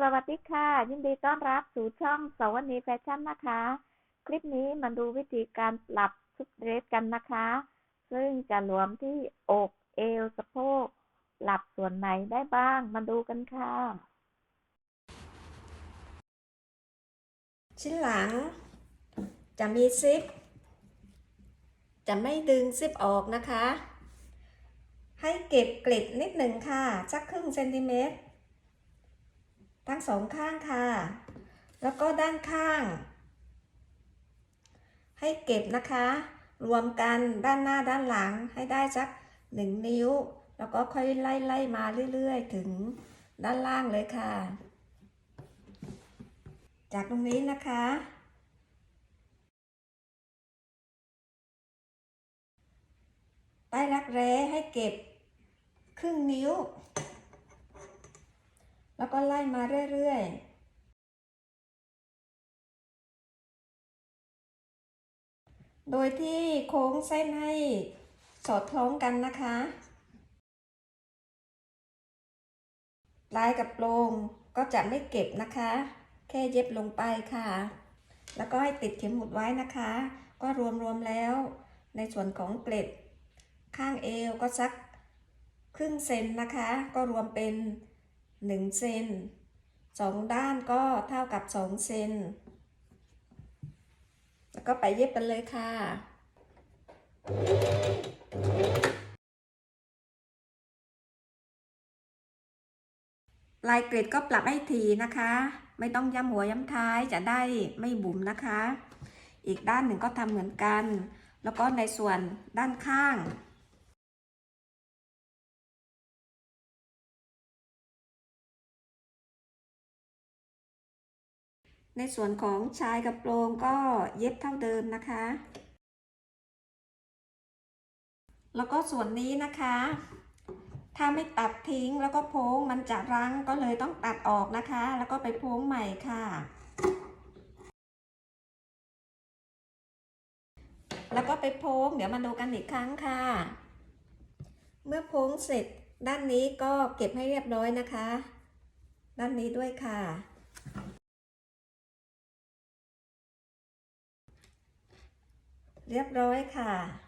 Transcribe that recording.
สวัสดีค่ะ ยินดีต้อนรับสู่ช่องสวนีแฟชั่นนะคะ คลิปนี้มาดูวิธีการปรับชุดเดรสกันนะคะ ซึ่งจะรวมที่อกเอวสะโพกปรับส่วนไหนได้บ้างมาดูกันค่ะ ชิ้นหลัง จะมีซิป จะไม่ดึงซิปออกนะคะ ให้เก็บกลิดนิดหนึ่งค่ะสักครึ่งเซนติเมตร ทั้งสองข้างค่ะ แล้วก็ด้านข้าง ให้เก็บนะคะ รวมกันด้านหน้าด้านหลังให้ได้สักหนึ่งนิ้ว แล้วก็ค่อยไล่ไล่มาเรื่อยๆ ถึงด้านล่างเลยค่ะ จากตรงนี้นะคะ ใต้รักแร้ให้เก็บครึ่งนิ้ว แล้วก็ไล่มาเรื่อยๆ โดยที่โค้งเส้นให้สอดคล้องกันนะคะลายกับโปรงก็จะไม่เก็บนะคะ แค่เย็บลงไปค่ะ แล้วก็ให้ติดเข็มหมุดไว้นะคะ ก็รวมๆแล้ว ในส่วนของเกล็ด ข้างเอวก็สักครึ่งเซนนะคะ ก็รวมเป็น 1เซนสองด้านก็เท่ากับ 2 เซน แล้วก็ไปเย็บกันเลยค่ะ ลายเกล็ดก็ปรับให้ถี่นะคะ ไม่ต้องย้ำหัวย้ำท้ายจะได้ไม่บุ๋มนะคะ อีกด้านหนึ่งก็ทำเหมือนกัน แล้วก็ในส่วนด้านข้าง ในส่วนของชายกระโปรงก็เย็บเท่าเดิมนะคะ แล้วก็ส่วนนี้นะคะ ถ้าไม่ตัดทิ้งแล้วก็โพ้งมันจะรั้งก็เลยต้องตัดออกนะคะ แล้วก็ไปโพ้งใหม่ค่ะ แล้วก็ไปโพ้งเดี๋ยวมาดูกันอีกครั้งค่ะ เมื่อโพ้งเสร็จด้านนี้ก็เก็บให้เรียบร้อยนะคะ ด้านนี้ด้วยค่ะ เรียบร้อยค่ะ